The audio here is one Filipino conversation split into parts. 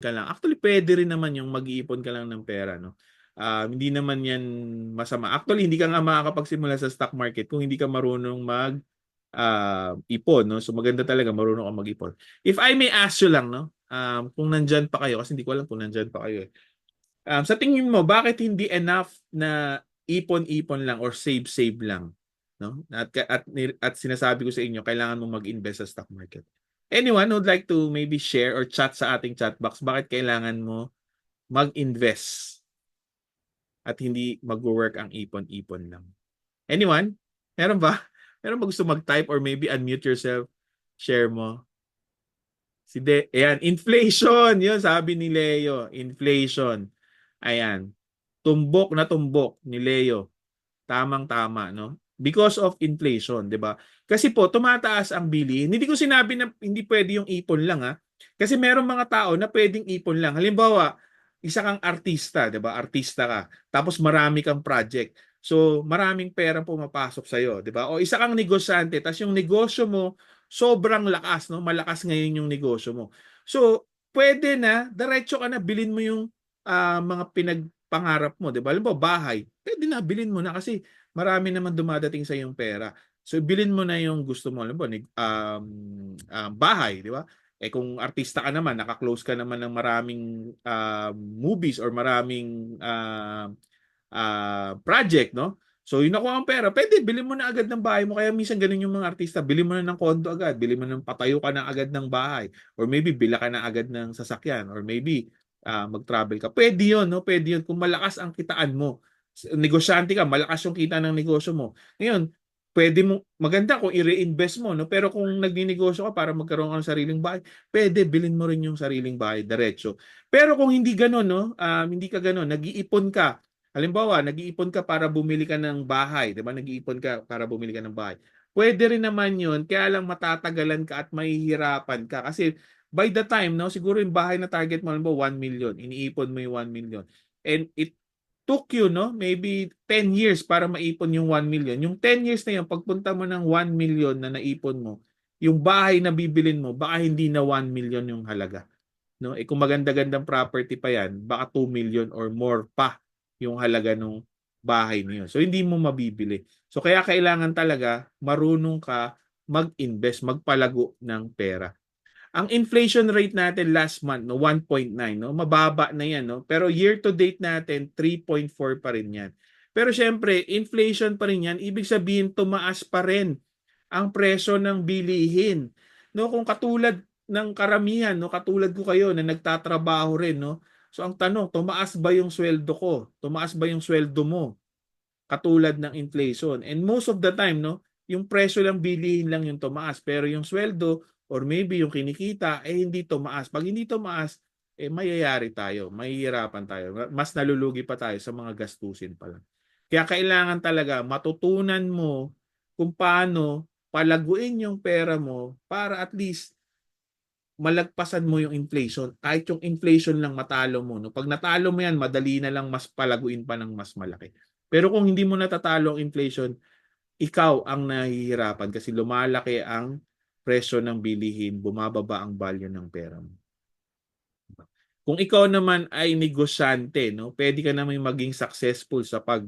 ka lang. Actually, pwede rin naman yung mag-iipon ka lang ng pera, no? Um, hindi naman yan masama. Actually, hindi ka nga makakapagsimula sa stock market kung hindi ka marunong mag uh, ipon, no? So maganda talaga marunong ka mag-ipon. If I may ask you lang, no? Um, kung nandyan pa kayo, kasi hindi ko alam kung nandyan pa kayo eh. Um, sa tingin mo, bakit hindi enough na ipon-ipon lang or save-save lang? No? At, at, at sinasabi ko sa inyo, kailangan mo mag-invest sa stock market. Anyone would like to maybe share or chat sa ating chat box, bakit kailangan mo mag-invest at hindi mag-work ang ipon-ipon lang? Anyone? Meron ba? Meron ba gusto mag-type or maybe unmute yourself? Share mo. Si De, ayan, inflation. Yun, sabi ni Leo. Inflation. Ayan. Tumbok na tumbok ni Leo. Tamang-tama, no? Because of inflation, 'di ba? Kasi po tumataas ang bilihin. Hindi ko sinabi na hindi pwede yung ipon lang ha. Kasi merong mga tao na pwedeng ipon lang. Halimbawa, isa kang artista, 'di ba? Artista ka. Tapos marami kang project. So, maraming perang pumapasok sa iyo, 'di ba? O isa kang negosyante, tapos yung negosyo mo sobrang lakas, no? Malakas ngayon yung negosyo mo. So, pwede na diretso ka na bilhin mo yung uh, mga pinagpangarap mo, 'di ba? Halimbawa, bahay. Pwede na bilhin mo na kasi marami naman dumadating sa iyong pera. So bilin mo na yung gusto mo, alam mo, um, um, bahay, di ba? Eh kung artista ka naman, naka-close ka naman ng maraming uh, movies or maraming uh, uh, project, no? So yun nakuha ang pera, pwede bilhin mo na agad ng bahay mo. Kaya minsan ganun yung mga artista, bilhin mo na ng kondo agad, bilhin mo ng patayo ka na agad ng bahay or maybe bila ka na agad ng sasakyan or maybe uh, mag-travel ka. Pwede yun, no? Pwede yun. Kung malakas ang kitaan mo. Negosyante ka, malakas yung kita ng negosyo mo. Ngayon, pwede mo maganda kung i-reinvest mo no? Pero kung nagninegosyo ka para magkaroon ka ng sariling bahay pwede bilhin mo rin yung sariling bahay diretso. Pero kung hindi ganoon no? Um, hindi ka ganoon nag-iipon ka. Halimbawa nag-iipon ka para bumili ka ng bahay di ba? Nag-iipon ka para bumili ka ng bahay. Pwede rin naman yun kaya lang matatagalan ka at mahihirapan ka. Kasi by the time no siguro yung bahay na target mo halimbawa 1 million iniipon mo yung 1 million and it took you, no, maybe 10 years para maipon yung 1 million. Yung 10 years na yun, pagpunta mo ng 1 million na naipon mo, yung bahay na bibilin mo, baka hindi na 1 million yung halaga. No? Eh kung maganda-gandang property pa yan, baka 2 million or more pa yung halaga ng bahay niyo. So hindi mo mabibili. So kaya kailangan talaga marunong ka mag-invest, magpalago ng pera. Ang inflation rate natin last month no 1.9 no, mababa na 'yan no. Pero year to date natin 3.4 pa rin 'yan. Pero syempre, inflation pa rin 'yan. Ibig sabihin tumaas pa rin ang presyo ng bilihin. No, kung katulad ng karamihan, no, katulad ko kayo na nagtatrabaho rin, no. So ang tanong, tumaas ba yung sweldo ko? Tumaas ba yung sweldo mo? Katulad ng inflation. And most of the time, no, yung presyo lang bilihin lang yung tumaas, pero yung sweldo or maybe yung kinikita eh hindi tumaas. Pag hindi tumaas, eh mayayari tayo, mahihirapan tayo. Mas nalulugi pa tayo sa mga gastusin pa lang. Kaya kailangan talaga matutunan mo kung paano palaguin yung pera mo para at least malagpasan mo yung inflation. Kahit yung inflation lang matalo mo. No? Pag natalo mo yan, madali na lang mas palaguin pa ng mas malaki. Pero kung hindi mo natatalo ang inflation, ikaw ang nahihirapan kasi lumalaki ang presyo ng bilihin, bumababa ang value ng pera mo. Kung ikaw naman ay negosyante, no, pwede ka naman maging successful sa pag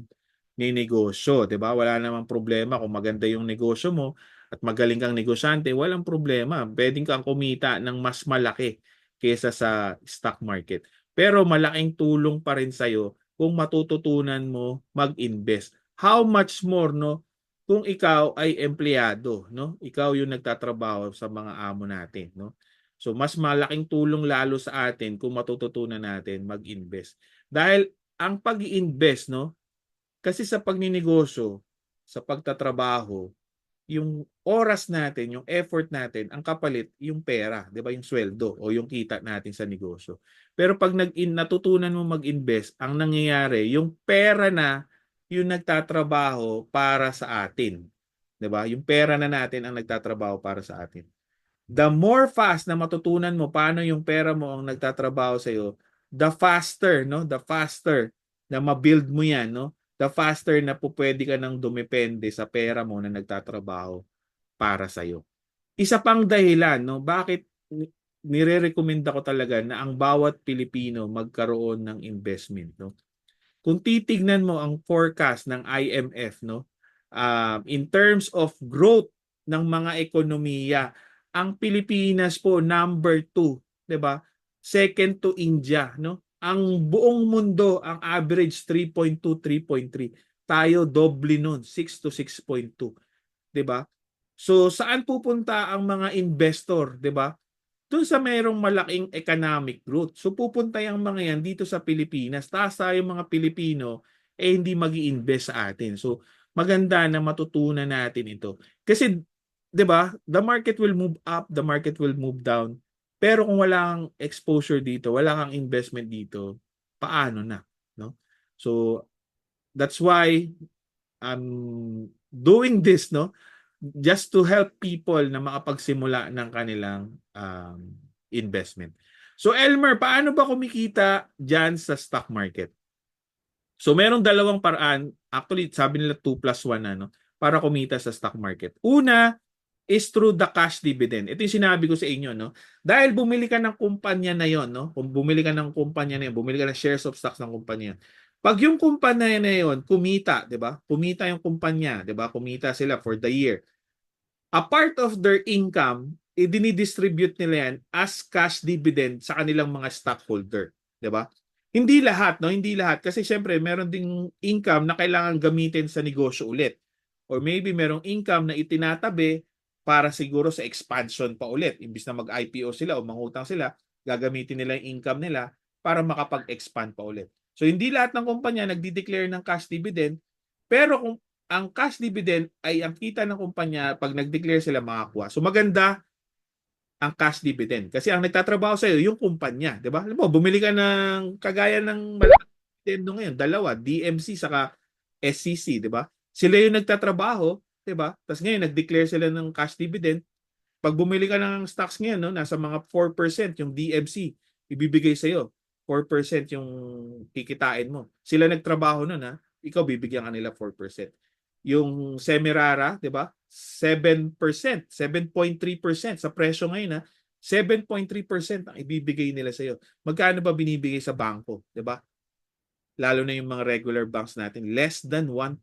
negosyo, 'di ba? Wala namang problema kung maganda yung negosyo mo at magaling kang negosyante, walang problema. Pwedeng kang kumita ng mas malaki kaysa sa stock market. Pero malaking tulong pa rin sa iyo kung matututunan mo mag-invest. How much more no kung ikaw ay empleyado, no? Ikaw yung nagtatrabaho sa mga amo natin, no? So mas malaking tulong lalo sa atin kung matututunan natin mag-invest. Dahil ang pag-iinvest, no? Kasi sa pagninegosyo, sa pagtatrabaho, yung oras natin, yung effort natin, ang kapalit yung pera, 'di ba? Yung sweldo o yung kita natin sa negosyo. Pero pag nag natutunan mo mag-invest, ang nangyayari, yung pera na yung nagtatrabaho para sa atin. 'Di ba? Yung pera na natin ang nagtatrabaho para sa atin. The more fast na matutunan mo paano yung pera mo ang nagtatrabaho sa iyo, the faster, no? The faster na ma-build mo 'yan, no? The faster na po pwede ka nang dumepende sa pera mo na nagtatrabaho para sa iyo. Isa pang dahilan, no? Bakit nire-recommenda ko talaga na ang bawat Pilipino magkaroon ng investment, no? Kung titignan mo ang forecast ng IMF, no, um, in terms of growth ng mga ekonomiya, ang Pilipinas po number two, 'di ba? Second to India, no? Ang buong mundo ang average 3.2, 3.3. Tayo doble nun, 6 to 6.2, 'di ba? So saan pupunta ang mga investor, 'di ba? Doon sa mayroong malaking economic growth. So pupunta yung mga yan dito sa Pilipinas. Taas tayo mga Pilipino eh hindi mag invest sa atin. So maganda na matutunan natin ito. Kasi 'di ba? The market will move up, the market will move down. Pero kung wala kang exposure dito, wala kang investment dito, paano na, no? So that's why I'm doing this, no? Just to help people na makapagsimula ng kanilang um, investment. So Elmer, paano ba kumikita diyan sa stock market? So merong dalawang paraan, actually sabi nila 2 plus 1 ano, para kumita sa stock market. Una is through the cash dividend. Ito yung sinabi ko sa inyo, no? Dahil bumili ka ng kumpanya na yon, no? Kung bumili ka ng kumpanya na yon, bumili ka ng shares of stocks ng kumpanya. Pag yung kumpanya na yon kumita, 'di ba? Kumita yung kumpanya, 'di ba? Kumita sila for the year. A part of their income, i-distribute nila yan as cash dividend sa kanilang mga stockholder, 'di ba? Hindi lahat, no? Hindi lahat kasi syempre meron ding income na kailangan gamitin sa negosyo ulit. Or maybe merong income na itinatabi para siguro sa expansion pa ulit. Imbis na mag-IPO sila o mangutang sila, gagamitin nila yung income nila para makapag-expand pa ulit. So hindi lahat ng kumpanya nagdi-declare ng cash dividend, pero kung ang cash dividend ay ang kita ng kumpanya pag nag-declare sila makakuha. So maganda ang cash dividend kasi ang nagtatrabaho sa iyo yung kumpanya, 'di ba? Alam mo, bumili ka ng kagaya ng malaking dividendo ngayon, dalawa, DMC saka SCC, 'di ba? Sila yung nagtatrabaho 'di ba? Tapos ngayon nag-declare sila ng cash dividend. Pag bumili ka ng stocks ngayon, no, nasa mga 4% yung DMC ibibigay sa iyo. 4% yung kikitain mo. Sila nagtrabaho noon ha. Ikaw bibigyan kanila 4%. Yung Semirara, 'di ba? 7%, 7.3% sa presyo ngayon ha. 7.3% ang ibibigay nila sa iyo. Magkano ba binibigay sa bangko, 'di ba? Lalo na yung mga regular banks natin, less than 1%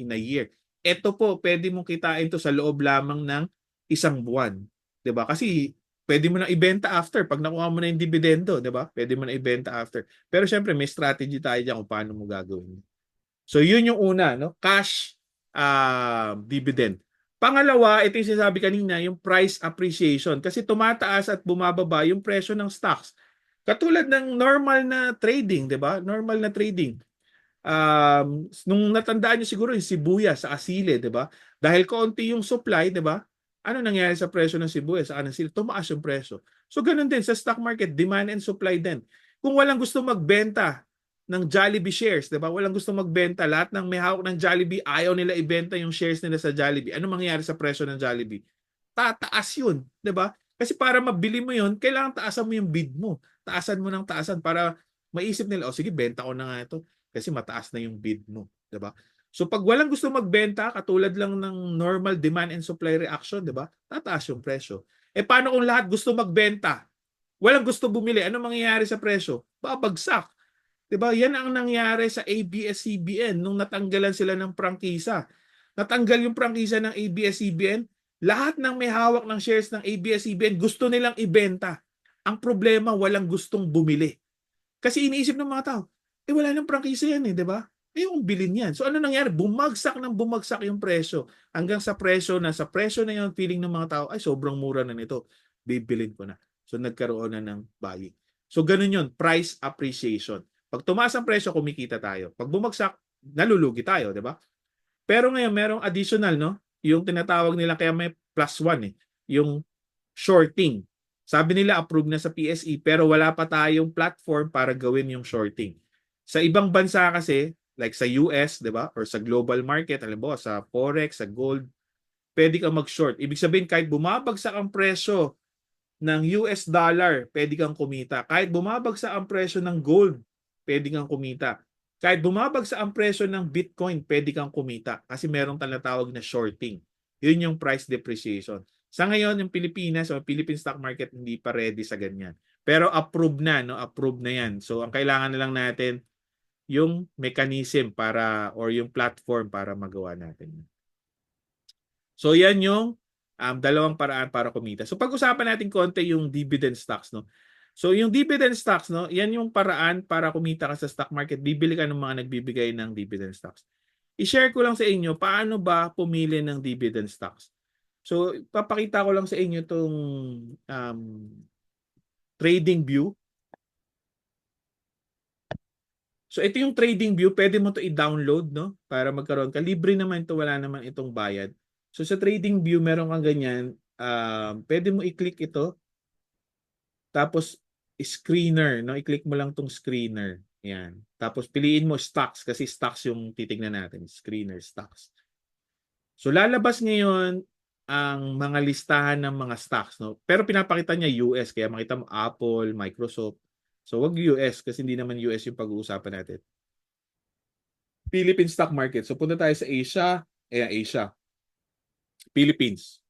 in a year. Ito po, pwede mong kitain to sa loob lamang ng isang buwan. 'Di ba? Kasi pwede mo na ibenta after pag nakuha mo na yung dividendo, 'di ba? Pwede mo na ibenta after. Pero syempre may strategy tayo diyan kung paano mo gagawin. So yun yung una, no? Cash uh, dividend. Pangalawa, ito yung sinasabi kanina, yung price appreciation. Kasi tumataas at bumababa yung presyo ng stocks. Katulad ng normal na trading, 'di ba? Normal na trading um, nung natandaan niyo siguro yung sibuyas sa asile, 'di ba? Dahil konti yung supply, 'di ba? Ano nangyari sa presyo ng sibuyas sa asile? Tumaas yung presyo. So ganun din sa stock market, demand and supply din. Kung walang gusto magbenta ng Jollibee shares, 'di ba? Walang gusto magbenta, lahat ng may hawak ng Jollibee ayaw nila ibenta yung shares nila sa Jollibee. Ano mangyayari sa presyo ng Jollibee? Tataas 'yun, 'di ba? Kasi para mabili mo 'yun, kailangan taasan mo yung bid mo. Taasan mo ng taasan para maisip nila, oh sige, benta ko na nga ito kasi mataas na yung bid mo, 'di ba? So pag walang gusto magbenta, katulad lang ng normal demand and supply reaction, 'di ba? Tataas yung presyo. Eh paano kung lahat gusto magbenta? Walang gusto bumili, ano mangyayari sa presyo? Babagsak. 'Di ba? Yan ang nangyari sa ABS-CBN nung natanggalan sila ng prangkisa. Natanggal yung prangkisa ng ABS-CBN, lahat ng may hawak ng shares ng ABS-CBN gusto nilang ibenta. Ang problema, walang gustong bumili. Kasi iniisip ng mga tao, eh wala nang prangkisa yan eh, di ba? Eh yung bilin yan. So ano nangyari? Bumagsak ng bumagsak yung presyo. Hanggang sa presyo na sa presyo na yung feeling ng mga tao, ay sobrang mura na nito. Bibilin ko na. So nagkaroon na ng buying. So ganun yun, price appreciation. Pag tumaas ang presyo, kumikita tayo. Pag bumagsak, nalulugi tayo, di ba? Pero ngayon, merong additional, no? Yung tinatawag nila, kaya may plus one eh. Yung shorting. Sabi nila, approve na sa PSE, pero wala pa tayong platform para gawin yung shorting. Sa ibang bansa kasi, like sa US, 'di ba? Or sa global market, halimbawa sa forex, sa gold, pwede kang mag-short. Ibig sabihin kahit bumabagsak ang presyo ng US dollar, pwede kang kumita. Kahit bumabagsak ang presyo ng gold, pwede kang kumita. Kahit bumabagsak ang presyo ng Bitcoin, pwede kang kumita kasi merong tinatawag na shorting. Yun yung price depreciation. Sa ngayon, yung Pilipinas o Philippine stock market hindi pa ready sa ganyan. Pero approve na, no? Approve na yan. So, ang kailangan na lang natin yung mechanism para or yung platform para magawa natin. So, yan yung um, dalawang paraan para kumita. So, pag-usapan natin konti yung dividend stocks, no? So, yung dividend stocks, no? Yan yung paraan para kumita ka sa stock market. Bibili ka ng mga nagbibigay ng dividend stocks. I-share ko lang sa inyo paano ba pumili ng dividend stocks. So, papakita ko lang sa inyo itong um, trading view. So, ito yung trading view. Pwede mo to i-download, no? Para magkaroon ka. Libre naman ito. Wala naman itong bayad. So, sa trading view, meron kang ganyan. Um, pwede mo i-click ito. Tapos, screener, no? I-click mo lang tong screener. Yan. Tapos, piliin mo stocks kasi stocks yung titignan natin. Screener, stocks. So, lalabas ngayon ang mga listahan ng mga stocks. No? Pero pinapakita niya US, kaya makita mo Apple, Microsoft. So wag US kasi hindi naman US yung pag-uusapan natin. Philippine stock market. So punta tayo sa Asia. Ayan, Asia. Philippines.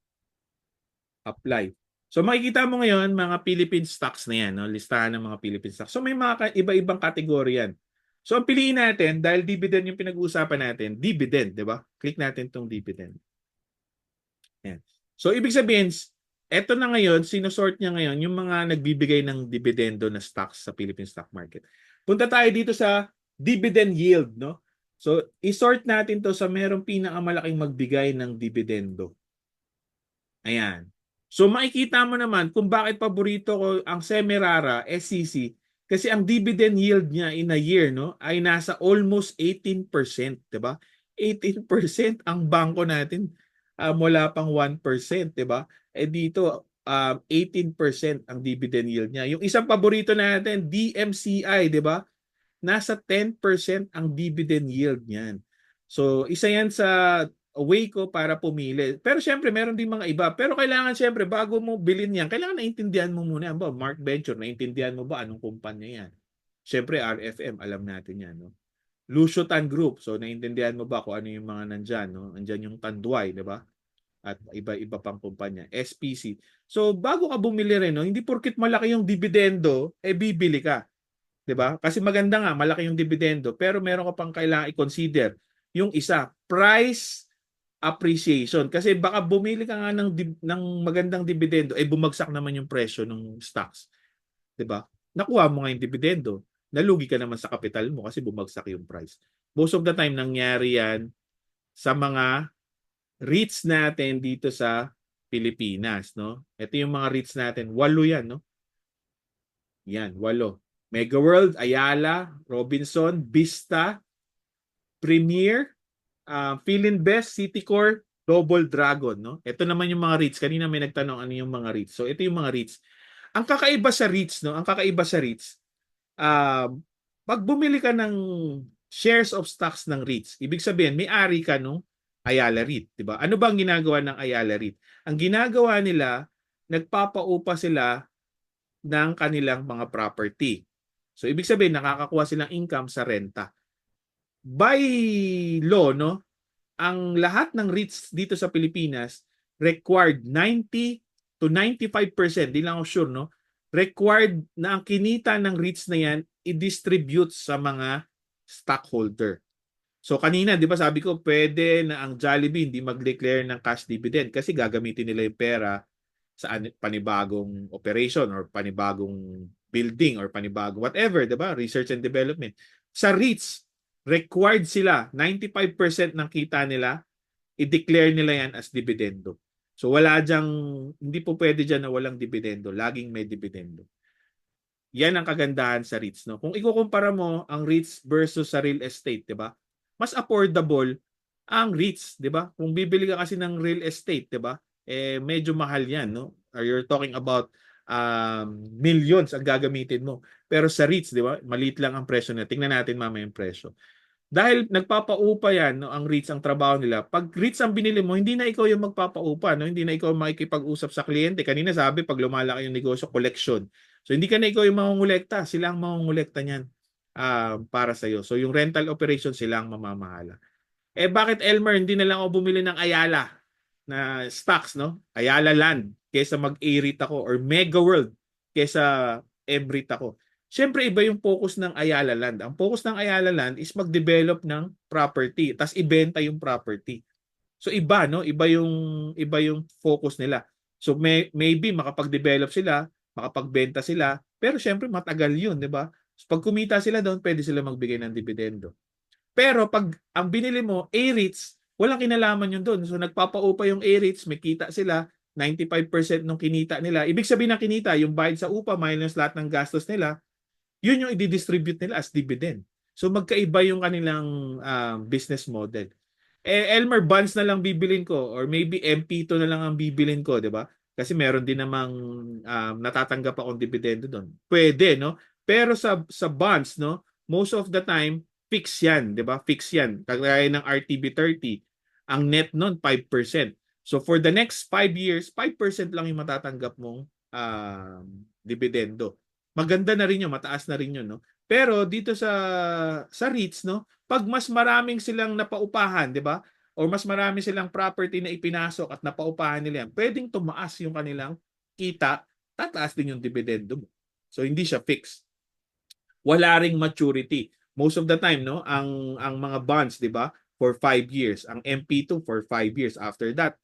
Apply. So makikita mo ngayon mga Philippine stocks na yan, no? listahan ng mga Philippine stocks. So may mga iba-ibang kategorya yan. So ang piliin natin, dahil dividend yung pinag-uusapan natin, dividend, di ba? Click natin tong dividend. Yan. So ibig sabihin, eto na ngayon, sinusort niya ngayon yung mga nagbibigay ng dividendo na stocks sa Philippine stock market. Punta tayo dito sa dividend yield, no? So isort natin to sa merong pinakamalaking magbigay ng dividendo. Ayan. So makikita mo naman kung bakit paborito ko ang Semirara SCC kasi ang dividend yield niya in a year no ay nasa almost 18%, 'di ba? 18% ang bangko natin uh, mula pang 1%, 'di ba? Eh dito um, 18% ang dividend yield niya. Yung isang paborito natin, DMCI, 'di ba? Nasa 10% ang dividend yield niyan. So, isa 'yan sa way ko para pumili. Pero syempre, meron din mga iba. Pero kailangan syempre, bago mo bilhin yan, kailangan naintindihan mo muna. Ba, Mark Venture, naintindihan mo ba anong kumpanya yan? Syempre, RFM, alam natin yan. No? Lucio-Tan Group. So, naintindihan mo ba kung ano yung mga nandyan? No? Nandyan yung Tanduay, di ba? At iba-iba pang kumpanya. SPC. So, bago ka bumili rin, no? hindi porkit malaki yung dividendo, eh bibili ka. 'di ba? Kasi maganda nga malaki yung dividendo, pero meron ka pang kailangan i-consider. Yung isa, price appreciation kasi baka bumili ka nga ng ng magandang dividendo eh bumagsak naman yung presyo ng stocks. 'Di ba? Nakuha mo nga yung dividendo, nalugi ka naman sa kapital mo kasi bumagsak yung price. Most of the time nangyari 'yan sa mga REITs natin dito sa Pilipinas, no? Ito yung mga REITs natin, walo 'yan, no? Yan, walo. Mega World, Ayala, Robinson, Vista, Premier, uh, Philinvest, Citycore, Double Dragon, no? Ito naman yung mga REITs. Kanina may nagtanong ano yung mga REITs. So ito yung mga REITs. Ang kakaiba sa REITs, no? Ang kakaiba sa REITs, uh, pag bumili ka ng shares of stocks ng REITs, ibig sabihin may-ari ka nung Ayala REIT, di ba? Ano ba ang ginagawa ng Ayala REIT? Ang ginagawa nila, nagpapaupa sila ng kanilang mga property. So ibig sabihin nakakakuha silang income sa renta by law, no, ang lahat ng REITs dito sa Pilipinas required 90 to 95%, di lang ako sure, no, required na ang kinita ng REITs na yan i-distribute sa mga stockholder. So kanina, di ba sabi ko, pwede na ang Jollibee hindi mag-declare ng cash dividend kasi gagamitin nila yung pera sa panibagong operation or panibagong building or panibagong whatever, di ba? Research and development. Sa REITs, required sila 95% ng kita nila i-declare nila yan as dividendo. So wala diyang hindi po pwede diyan na walang dividendo, laging may dividendo. Yan ang kagandahan sa REITs no. Kung ikukumpara mo ang REITs versus sa real estate, 'di ba? Mas affordable ang REITs, 'di ba? Kung bibili ka kasi ng real estate, 'di ba? Eh medyo mahal 'yan, no? Or you're talking about um, millions ang gagamitin mo. Pero sa REITs, di ba, maliit lang ang presyo na. Tingnan natin mamaya yung presyo. Dahil nagpapaupa yan, no, ang REITs ang trabaho nila. Pag REITs ang binili mo, hindi na ikaw yung magpapaupa, no? Hindi na ikaw makikipag-usap sa kliyente. Kanina sabi, pag lumalaki yung negosyo, collection. So hindi ka na ikaw yung mangungulekta, sila ang mangungulekta niyan uh, para sa iyo. So yung rental operation sila ang mamamahala. Eh bakit Elmer hindi na lang ako bumili ng Ayala? na stocks, no? Ayala Land kaysa mag-A-REIT ako or Mega World kaysa M-REIT ako. Siyempre, iba yung focus ng Ayala Land. Ang focus ng Ayala Land is mag-develop ng property, tas ibenta yung property. So iba, no? Iba yung iba yung focus nila. So may, maybe makapag-develop sila, makapagbenta sila, pero siyempre matagal yun, di ba? So, pag kumita sila doon, pwede sila magbigay ng dividendo. Pero pag ang binili mo, A-REITs, walang kinalaman yun doon. So nagpapaupa yung A-REITs, may kita sila, 95% ng kinita nila. Ibig sabihin ng kinita, yung bayad sa upa minus lahat ng gastos nila, yun yung i-distribute nila as dividend. So magkaiba yung kanilang uh, business model. Eh, Elmer bonds na lang bibilin ko or maybe MP2 na lang ang bibilin ko, 'di ba? Kasi meron din namang um, natatanggap akong dividendo doon. Pwede, no? Pero sa sa bonds, no, most of the time fix 'yan, 'di ba? Fix 'yan. Kagaya ng RTB30, ang net noon 5%. So for the next 5 years, 5% lang yung matatanggap mong um, dividendo maganda na rin yun, mataas na rin yun, no? Pero dito sa sa REITs, no, pag mas maraming silang napaupahan, 'di ba? Or mas marami silang property na ipinasok at napaupahan nila pwedeng tumaas yung kanilang kita, tataas din yung dividendo mo. So hindi siya fixed. Wala ring maturity. Most of the time, no, ang ang mga bonds, 'di ba? For 5 years, ang MP2 for 5 years. After that,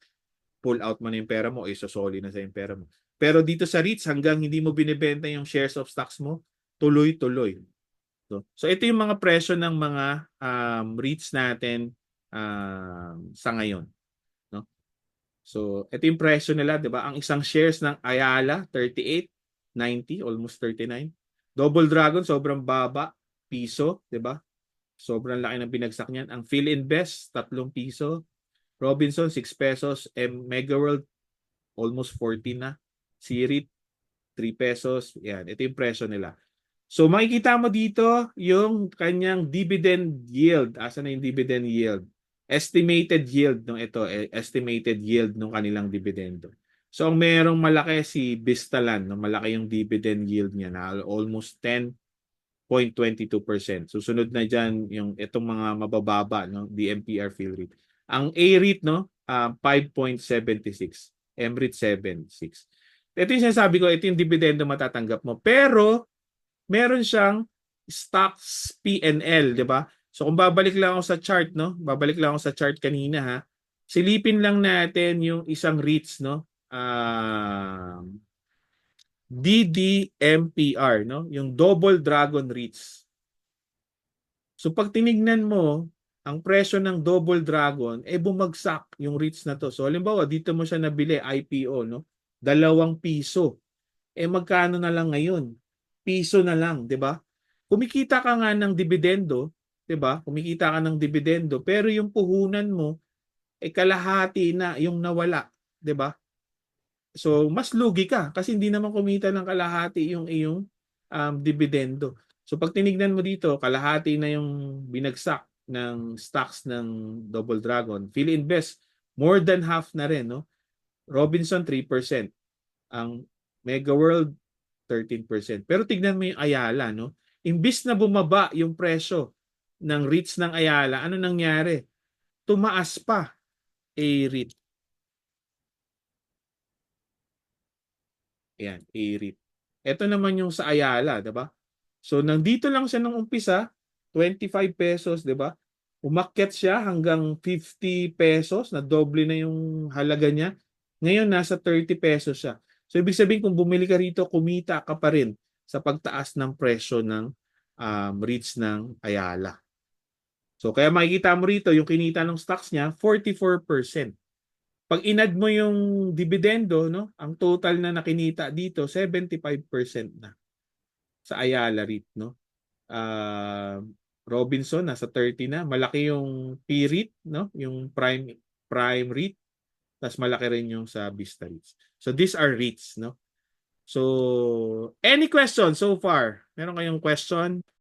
pull out mo na yung pera mo, isosoli na sa yung pera mo. Pero dito sa REITs, hanggang hindi mo binibenta yung shares of stocks mo, tuloy-tuloy. So, so ito yung mga presyo ng mga um, REITs natin um, sa ngayon. No? So, ito yung presyo nila, 'di ba? Ang isang shares ng Ayala 38, 90, almost 39. Double Dragon sobrang baba, piso, 'di ba? Sobrang laki ng binagsak niyan. Ang Phil Invest 3 piso. Robinson 6 pesos, M Mega World almost 14 na. Sirit, 3 pesos. Yan, ito yung presyo nila. So makikita mo dito yung kanyang dividend yield. Asa na yung dividend yield? Estimated yield nung ito, eh, estimated yield ng kanilang dividendo. So ang merong malaki si Vistalan, no? malaki yung dividend yield niya na almost 10.22%. Susunod na diyan yung itong mga mabababa no, DMPR fill rate. Ang A-REIT no, uh, 5.76, M-REIT 7.6. Ito yung sinasabi ko, ito yung dividendo matatanggap mo. Pero, meron siyang stocks PNL, di ba? So kung babalik lang ako sa chart, no? Babalik lang ako sa chart kanina, ha? Silipin lang natin yung isang REITs, no? Uh, DDMPR, no? Yung Double Dragon REITs. So pag tinignan mo, ang presyo ng Double Dragon, eh bumagsak yung REITs na to. So halimbawa, dito mo siya nabili, IPO, no? Dalawang piso. Eh magkano na lang ngayon? Piso na lang, 'di ba? Kumikita ka nga ng dividendo, 'di ba? Kumikita ka ng dividendo, pero yung puhunan mo eh kalahati na yung nawala, 'di ba? So mas lugi ka kasi hindi naman kumita ng kalahati yung iyong um, dividendo. So pag tinignan mo dito, kalahati na yung binagsak ng stocks ng Double Dragon. Phil Invest, more than half na rin, no? Robinson 3%. Ang Mega World 13%. Pero tignan mo yung Ayala, no? Imbis na bumaba yung presyo ng REITs ng Ayala, ano nangyari? Tumaas pa a REIT. Ayan, a REIT. Ito naman yung sa Ayala, 'di ba? So nandito lang siya nung umpisa, 25 pesos, 'di ba? Umakyat siya hanggang 50 pesos, na doble na yung halaga niya. Ngayon, nasa 30 pesos siya. So, ibig sabihin, kung bumili ka rito, kumita ka pa rin sa pagtaas ng presyo ng um, REITs ng Ayala. So, kaya makikita mo rito, yung kinita ng stocks niya, 44%. Pag inad mo yung dividendo, no, ang total na nakinita dito, 75% na sa Ayala REIT. No? Uh, Robinson, nasa 30 na. Malaki yung P-REIT, no? yung prime, prime REIT tas malaki rin yung sa Vista REITs. So these are REITs, no? So, any question so far? Meron kayong question?